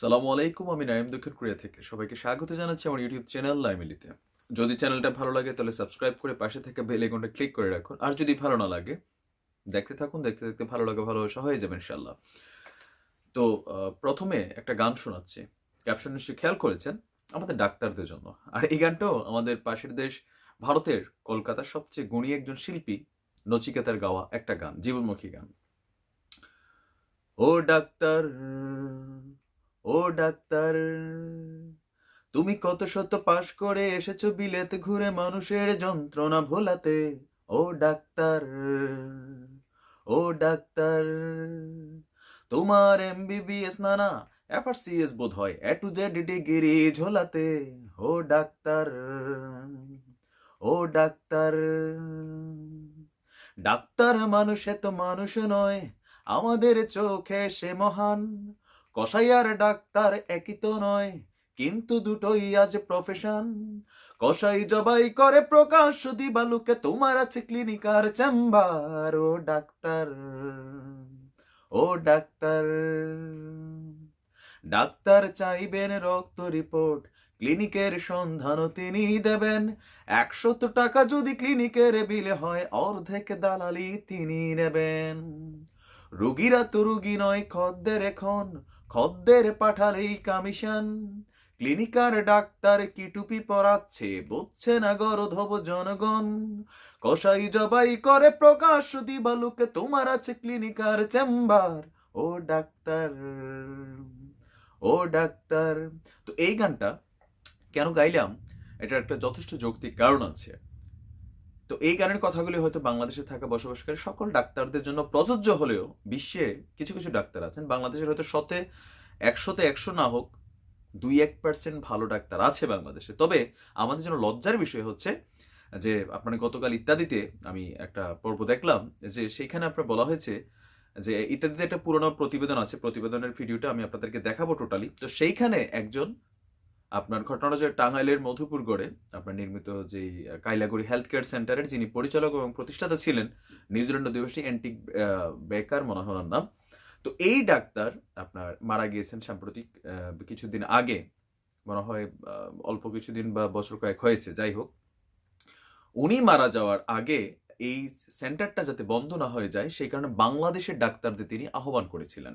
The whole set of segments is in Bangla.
সালামু আলাইকুম, আমি নাইম দক্ষিণ কোরিয়া থেকে। সবাইকে স্বাগত জানাচ্ছি আমার ইউটিউব চ্যানেল লাইমিলিতে। যদি চ্যানেলটা ভালো লাগে তাহলে সাবস্ক্রাইব করে পাশে থেকে বেল আইকনটা ক্লিক করে রাখুন। আর যদি ভালো না লাগে, দেখতে থাকুন, দেখতে দেখতে ভালো লাগে ভালোবাসা হয়ে যাবে ইনশাল্লাহ তো প্রথমে একটা গান শোনাচ্ছি। ক্যাপশন নিশ্চয়ই খেয়াল করেছেন? আমাদের ডাক্তারদের জন্য। আর এই গানটাও আমাদের পাশের দেশ, ভারতের কলকাতার সবচেয়ে গুণী একজন শিল্পী, নচিকেতার গাওয়া একটা গান, জীবনমুখী গান। ও ডাক্তার ও ডাক্তার, তুমি কত শত পাশ করে এসেছ বিলেতে ঘুরে মানুষের যন্ত্রণা ভোলাতে। ও ডাক্তার ও ডাক্তার, তোমার এমবিবিএস না না, এফআরসিএস বোধ হয় এ টু জেড ডিগ্রি ঝোলাতে। ও ডাক্তার ও ডাক্তার ডাক্তার মানুষ তো মানুষ নয়, আমাদের চোখে সে মহান। কসাই আর ডাক্তার একই তো নয়, কিন্তু দুটোই আজ প্রফেশন কসাই জবাই করে প্রকাশ, দিবালুকে তোমার আছে ক্লিনিক আর চেম্বার ও ডাক্তার ও ডাক্তার। ডাক্তার চাইবেন রক্ত রিপোর্ট ক্লিনিকের সন্ধানও তিনি দেবেন। একশত টাকা যদি ক্লিনিকের বিলে হয়, অর্ধেক দালালি তিনি নেবেন। রুগীরা তো রুগী নয়, খদ্দের এখন। খদ্দের পাঠালেই কমিশন ক্লিনিকার ডাক্তার কি টুপি পরাচ্ছে, বুঝছে না গরধব জনগণ। কসাই জবাই করে প্রকাশ, দিবালুকে তোমার আছে ক্লিনিকার চেম্বার ও ডাক্তার ও ডাক্তার। তো এই গানটা কেন গাইলাম? এটা একটা যথেষ্ট যৌক্তিক কারণ আছে। তো এই গানের কথাগুলি হয়তো বাংলাদেশে থাকা বসবাসকারী সকল ডাক্তারদের জন্য প্রযোজ্য হলেও বিশ্বে কিছু কিছু ডাক্তার আছেন। বাংলাদেশের হয়তো শতে, একশোতে একশো না হোক, দুই এক পার্সেন্ট ভালো ডাক্তার আছে বাংলাদেশে। তবে আমাদের জন্য লজ্জার বিষয় হচ্ছে যে আপনার গতকাল ইত্যাদিতে আমি একটা পর্ব দেখলাম যে সেইখানে আপনার বলা হয়েছে যে ইত্যাদিতে একটা পুরোনো প্রতিবেদন আছে। প্রতিবেদনের ভিডিওটা আমি আপনাদেরকে দেখাবো টোটালি তো সেইখানে একজন আপনার ঘটনাটা যে টাঙ্গাইলের মধুপুরগড়ে আপনার নির্মিত যে কাইলাগুড়ি হেলথ কেয়ার সেন্টারের যিনি পরিচালক এবং প্রতিষ্ঠাতা ছিলেন নিউজিল্যান্ড অধিবাসী অ্যান্টিক বেকার মনে হয় নাম। তো এই ডাক্তার আপনার মারা গিয়েছেন সাম্প্রতিক কিছুদিন আগে। মনে হয় অল্প কিছুদিন বা বছর কয়েক হয়েছে, যাই হোক। উনি মারা যাওয়ার আগে এই সেন্টারটা যাতে বন্ধ না হয়ে যায়, সেই কারণে বাংলাদেশের ডাক্তারদের তিনি আহ্বান করেছিলেন।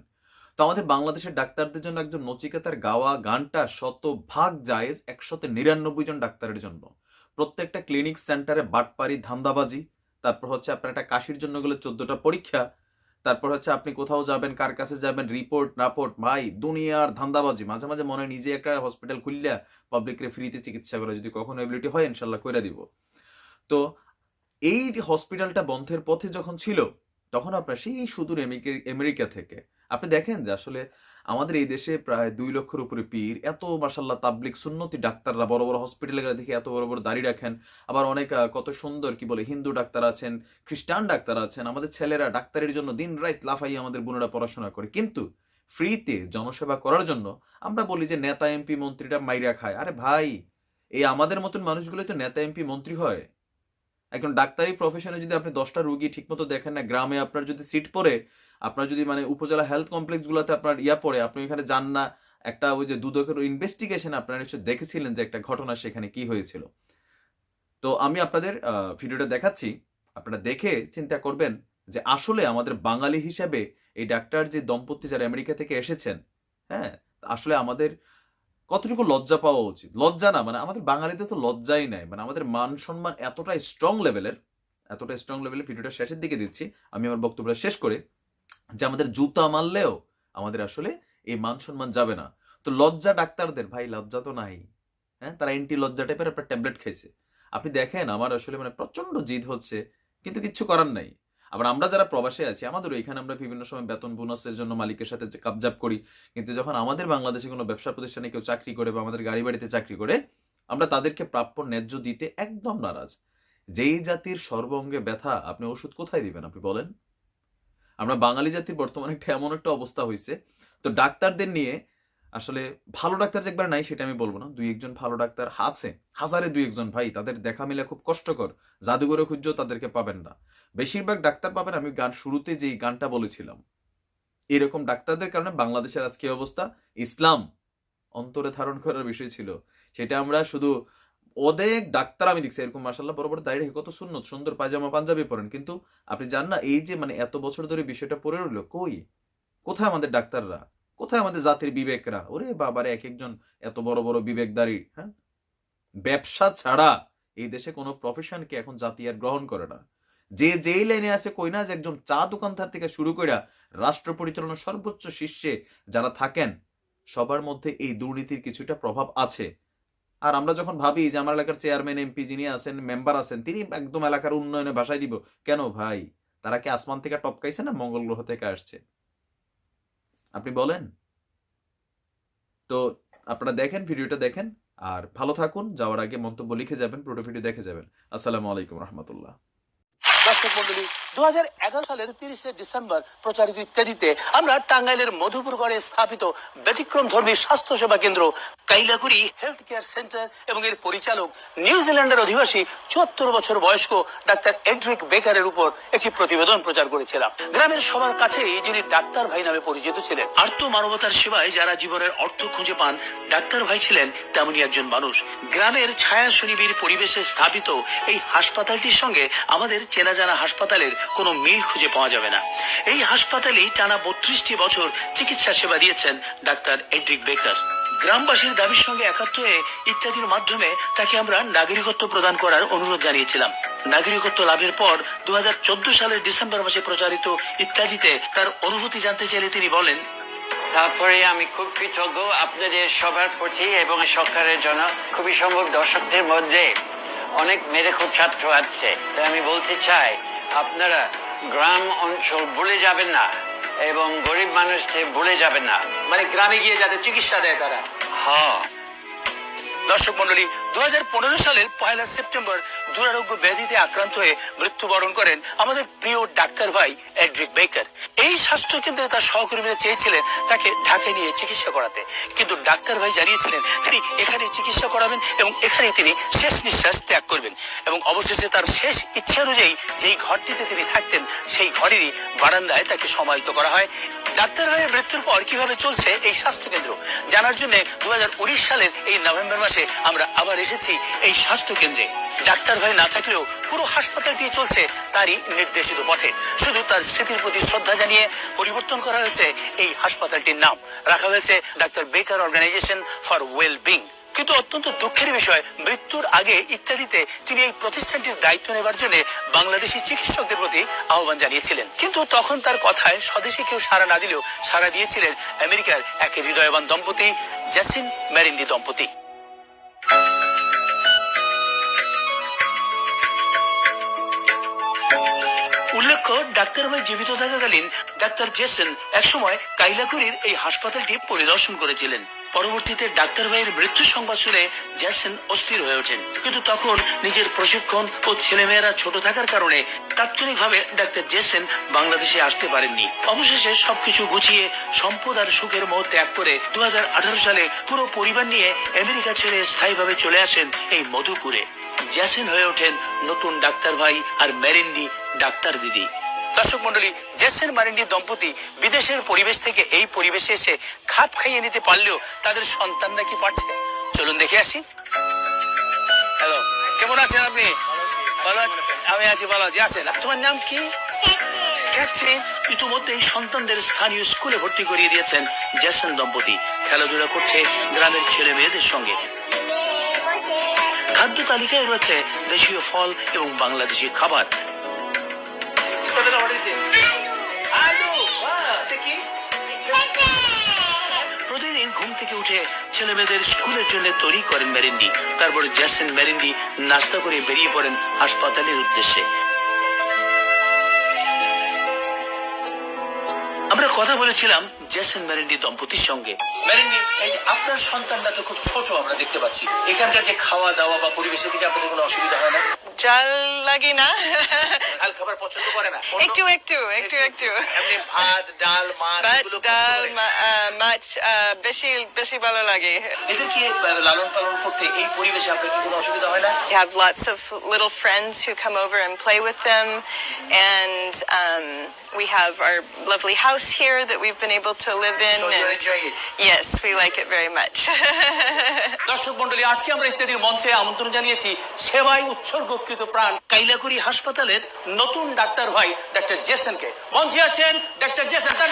তো আমাদের বাংলাদেশের ডাক্তারদের জন্য একজন নচিকেতার গাওয়া গানটা শত ভাগ জায়েজ, একশত নিরানব্বই জন ডাক্তারের জন্য। প্রত্যেকটা ক্লিনিক সেন্টারে বাটপারি ধান্দাবাজি, তারপর হচ্ছে আপনার একটা কাশির জন্য গেলে চোদ্দটা পরীক্ষা, তারপর হচ্ছে আপনি কোথাও যাবেন, কার কাছে যাবেন, রিপোর্ট রাপোর্ট ভাই, দুনিয়ার ধান্দাবাজি, মাঝে মাঝে মনে নিজে একটা হসপিটাল খুললে পাবলিকরে ফ্রিতে চিকিৎসা করে, যদি কখনো এবিলিটি হয় ইনশাল্লাহ করে দিব। তো এই হসপিটালটা বন্ধের পথে যখন ছিল, তখন আপনার সেই সুদূর আমেরিকা থেকে আপনি দেখেন যে আসলে আমাদের এই দেশে প্রায় দুই লক্ষের উপরে পীর, এত মাসাল্লাহ তাবলিক সুন্নতি ডাক্তাররা বড় বড় হসপিটালে গেলে দেখি এত বড় বড় দাড়ি রাখেন, আবার অনেক কত সুন্দর কি বলে হিন্দু ডাক্তার আছেন, খ্রিস্টান ডাক্তার আছেন, আমাদের ছেলেরা ডাক্তারের জন্য দিন রাত লাফাই আমাদের বোনেরা পড়াশোনা করে। কিন্তু ফ্রিতে জনসেবা করার জন্য আমরা বলি যে নেতা এমপি মন্ত্রীরা মাইরা খায়। আরে ভাই, এই আমাদের মতন মানুষগুলো তো নেতা এমপি মন্ত্রী হয়। একজন ডাক্তারি প্রফেশনে যদি আপনি দশটা রুগী ঠিকমতো দেখেন না, গ্রামে আপনার যদি সিট পড়ে আপনার যদি মানে উপজেলা হেলথ কমপ্লেক্সগুলোতে আপনার ইয়া পড়ে, আপনি ওইখানে যান না, একটা ওই যে দুদকের ইনভেস্টিগেশন আপনারা নিশ্চয় দেখেছিলেন যে একটা ঘটনা সেখানে কি হয়েছিল। তো আমি আপনাদের ভিডিওটা দেখাচ্ছি। আপনারা দেখে চিন্তা করবেন যে আসলে আমাদের বাঙালি হিসাবে এই ডাক্তার যে দম্পতি যারা আমেরিকা থেকে এসেছেন হ্যাঁ আসলে আমাদের কতটুকু লজ্জা পাওয়া উচিত? লজ্জা না মানে আমাদের বাঙালিতে তো লজ্জাই নাই। মানে আমাদের মান সম্মান এতটা স্ট্রং লেভেলের এতটা স্ট্রং লেভেলের ভিডিওটা শেষের দিকে দিচ্ছি। আমি আমার বক্তব্যটা শেষ করে যে আমাদের জুতা মারলেও আমাদের আসলে এই মান সম্মান যাবে না। তো লজ্জা ডাক্তারদের, ভাই লজ্জা তো নাই। হ্যাঁ? তারা অ্যান্টি লজ্জা টাইপের আপনার ট্যাবলেট খাইছে। আপনি দেখেন, আমার আসলে মানে প্রচণ্ড জিদ হচ্ছে, কিন্তু কিচ্ছু করার নাই। আবার আমরা যারা প্রবাসে আছি আমাদের এখানে আমরা বিভিন্ন সময় বেতন বোনাসের জন্য মালিকের সাথে যে কাবজাব করি। কিন্তু যখন আমাদের বাংলাদেশে কোনো ব্যবসা প্রতিষ্ঠানে কেউ চাকরি করে বা আমাদের গাড়ি বাড়িতে চাকরি করে, আমরা তাদেরকে প্রাপ্য ন্যায্য দিতে একদম নারাজ। যেই জাতির সর্বঙ্গে ব্যথা, আপনি ওষুধ কোথায় দিবেন আপনি বলেন? আমরা বাঙালি জাতির বর্তমানে একটা এমন একটা অবস্থা হয়েছে তো ডাক্তারদের নিয়ে আসলে ভালো ডাক্তার যে একবার নাই সেটা আমি বলব না। দুই একজন ভালো ডাক্তার আছে, হাজারে দুই একজন ভাই, তাদের দেখা মিলে খুব কষ্টকর। জাদুঘরে খুঁজছেও তাদেরকে পাবেন না। বেশিরভাগ ডাক্তার পাবেন, আমি গান শুরুতে যেই গানটা বলেছিলাম। এরকম ডাক্তারদের কারণে বাংলাদেশের আজকে অবস্থা ইসলাম অন্তরে ধারণ করার বিষয় ছিল। সেটা আমরা শুধু অনেক ডাক্তার আমি দেখছি, এরকম মার্শাল্লাহ বড় বড় দাঁড়িয়ে কত সুন্নত, সুন্দর পায়জামা, পাঞ্জাবি পরেন। কিন্তু আপনি জান না, এই যে মানে এত বছর ধরে বিষয়টা পড়ে রইল, কই? কোথায় আমাদের ডাক্তাররা? কোথায় আমাদের জাতির বিবেকরা? ওরে বাবারে, এক একজন এত বড় বড় বিবেকদারি হ্যাঁ? ব্যবসা ছাড়া এই দেশে কোনো প্রফেশনকে এখন জাতি আর গ্রহণ করে না। যে যেই লাইনে আছে কই না, যে একজন চা দোকানদার থেকে শুরু করে রাষ্ট্র পরিচালনার সর্বোচ্চ শীর্ষে যারা থাকেন, সবার মধ্যে এই দুর্নীতির কিছুটা প্রভাব আছে। আর আমরা যখন ভাবি যে আমার এলাকার চেয়ারম্যান এমপি যিনি আছেন মেম্বার আছেন, তিনি একদম এলাকার উন্নয়নে ভাষায় দিব, কেন ভাই? তারা কি আসমান থেকে টপকাইছে না মঙ্গল গ্রহ থেকে আসছে? আপনি বলেন। তো আপনারা দেখেন, ভিডিওটা দেখেন, আর ভালো থাকুন, যাওয়ার আগে মন্তব্য লিখে যাবেন পুরো ভিডিও দেখে যাবেন। আসসালামু আলাইকুম রহমতুল্লাহ। দু হাজার এগারো সালের তিরিশে ডিসেম্বর প্রচারিত ইত্যাদিতে আমরা টাঙ্গাইলের মধুপুরগড়ে স্থাপিত ব্যতিক্রম ধর্মী স্বাস্থ্য সেবা কেন্দ্র, কাইলাকুড়ি হেলথ কেয়ার সেন্টার এবং এর পরিচালক নিউজিল্যান্ডের অধিবাসী চুয়াত্তর বছর বয়স্ক ডাক্তার এড্রিক বেকারের উপর একটি প্রতিবেদন প্রচার করেছিলাম। গ্রামের সবার কাছেই যিনি ডাক্তার ভাই নামে পরিচিত ছিলেন। আর্ত মানবতার সেবায় যারা জীবনের অর্থ খুঁজে পান, ডাক্তার ভাই ছিলেন তেমনই একজন মানুষ। গ্রামের ছায়া সুনিবির পরিবেশে স্থাপিত এই হাসপাতালটির সঙ্গে আমাদের চেনা জানা হাসপাতালের কোনো মিল খুঁজে পাওয়া যাবে না। এই হাসপাতালেই টানা বত্রিশটি বছর চিকিৎসা সেবা দিয়েছেন ডাক্তার এড্রিক বেকার। গ্রামবাসীর দাবির সঙ্গে একাত্ম হয়ে ইত্যাদির মাধ্যমে তাকে আমরা নাগরিকত্ব প্রদান করার অনুরোধ জানিয়েছিলাম। নাগরিকত্ব লাভের পর দু সালের ডিসেম্বর মাসে প্রচারিত ইত্যাদিতে তার অনুভূতি জানতে চাইলে তিনি বলেন, তারপরে আমি খুব কৃতজ্ঞ আপনাদের সবার প্রতি এবং সরকারের জন্য। খুবই সম্ভব দর্শকদের মধ্যে অনেক মেরে খুব ছাত্র আছে। আমি বলতে চাই আপনারা গ্রাম অঞ্চল ভুলে যাবেন না এবং গরিব মানুষকে ভুলে যাবেন না। মানে গ্রামে গিয়ে যাদের চিকিৎসা দেয় তারা। হ্যাঁ। দর্শক মন্ডলী দু হাজার পনেরো সালের পয়লা সেপ্টেম্বর দুরারোগ্য ব্যাধিতে আক্রান্ত হয়ে মৃত্যুবরণ করেন আমাদের প্রিয় ডাক্তার ভাই এড্রিক বেকার। এই স্বাস্থ্য কেন্দ্রে তার সহকর্মীরা চেয়েছিলেন তাকে ঢাকায় নিয়ে চিকিৎসা করাতে। কিন্তু ডাক্তার ভাই জানিয়েছিলেন, তিনি এখানে চিকিৎসা করাবেন এবং এখানে তিনি শেষ নিঃশ্বাস ত্যাগ করবেন। এবং অবশেষে তার শেষ ইচ্ছা অনুযায়ী যেই ঘরটিতে তিনি থাকতেন, সেই ঘরেরই বারান্দায় তাকে সমাহিত করা হয়। ডাক্তার ভাইয়ের মৃত্যুর পর কীভাবে চলছে এই স্বাস্থ্য কেন্দ্র? জানার জন্য দু সালের এই নভেম্বর মাসে আমরা আবার এসেছি এই স্বাস্থ্য কেন্দ্রে। ডাক্তার ভাই না থাকলেও পুরো হাসপাতালটি চলছে তারই নির্দেশিত পথে। শুধু তার স্মৃতির প্রতি শ্রদ্ধা জানিয়ে পরিবর্তন করা হয়েছে এই হাসপাতালটির নাম। রাখা হয়েছে ডাক্তার বেকার অর্গানাইজেশন ফর ওয়েল বিং কিন্তু অত্যন্ত দুঃখের বিষয়, মৃত্যুর আগে ইত্যাদিতে তিনি এই প্রতিষ্ঠানটির দায়িত্ব নেবার জন্য বাংলাদেশি চিকিৎসকদের প্রতি আহ্বান জানিয়েছিলেন। কিন্তু তখন তার কথায় স্বদেশে কেউ সাড়া না দিলেও সাড়া দিয়েছিলেন আমেরিকার এক হৃদয়বান দম্পতি জ্যাসিন ম্যারিন্ডি দম্পতি। thank you উল্লেখ্য ডাক্তার ভাই জীবিত থাকাকালীন ডাক্তার জেসেন একসময় কাইলাকুড়ির এই হাসপাতালটি পরিদর্শন করেছিলেন। পরবর্তীতে ডাক্তার ভাইয়ের মৃত্যু সংবাদ শুনে জ্যাসেন অস্থির হয়ে ওঠেন। কিন্তু তখন নিজের প্রশিক্ষণ ও ছেলেমেয়েরা ছোট থাকার কারণে তাৎক্ষণিকভাবে ডাক্তার জেসেন বাংলাদেশে আসতে পারেননি। অবশেষে সবকিছু গুছিয়ে সম্পদ আর সুখের মোহ ত্যাগ করে দু হাজার আঠারো সালে পুরো পরিবার নিয়ে আমেরিকা ছেড়ে স্থায়ীভাবে চলে আসেন এই মধুপুরে। জ্যাসেন হয়ে ওঠেন নতুন ডাক্তার ভাই আর মেরিন্ডি ডাক্তার দিদি। দর্শক মন্ডলী জেসেন মারিন্ডি দম্পতি বিদেশের পরিবেশ থেকে এই পরিবেশে এসে খাপ খাইয়ে নিতে পারলেও তাদের সন্তান নাকি পারছে? চলুন দেখে আসি। হ্যালো কেমন আছেন আপনি? ভালো আমি আছি ভালো আছি। আছেন? তোমার নাম কি? ক্যাথরিন ইতিমধ্যেই সন্তানদের স্থানীয় স্কুলে ভর্তি করিয়ে দিয়েছেন জেসন দম্পতি। খেলাধুলা করছে গ্রামের ছেলে মেয়েদের সঙ্গে। খাদ্য তালিকায় রয়েছে দেশীয় ফল এবং বাংলাদেশি খাবার। প্রতিদিন ঘুম থেকে উঠে ছেলে মেয়েদের স্কুলের জন্য তৈরি করেন মেরিন্ডি। তারপরে জ্যাসেন মেরিন্ডি নাস্তা করে বেরিয়ে পড়েন হাসপাতালের উদ্দেশ্যে। কথা বলেছিলাম জেসেন ম্যারেন্ডি দম্পতির সঙ্গে। ম্যারেন্ডি এই যে আপনার সন্তানটা তো খুব ছোট, আমরা দেখতে পাচ্ছি। এখানকার যে খাওয়া দাওয়া বা পরিবেশের দিকে আপনাদের কোনো অসুবিধা হয় না? জাল লাগে না ঝাল খাবার পছন্দ করে না একটু একটু একটু একটু এমনি ভাত ডাল মাছ এগুলো ডাল মাছ বেশি বেশি ভালো লাগে এদেরকে আহ, লালন পালন করতে এই পরিবেশে আপনার কি কোনো অসুবিধা হয় না We have lots of little friends who come over and play with them, and um, we have our lovely house here that we've been able to live in. So and enjoying it? yes, we like it very much. দর্শক মন্ডলী আজকে আমরা ইত্যাদির মঞ্চে আমন্ত্রণ জানিয়েছি সেবায় উৎসর্গকৃত প্রাণ কাইলাগুড়ি হাসপাতালের নতুন ডাক্তার ভাই ডাক্তার জেসেনকে মঞ্চে আসেন ডাক্তার জেসেন তার।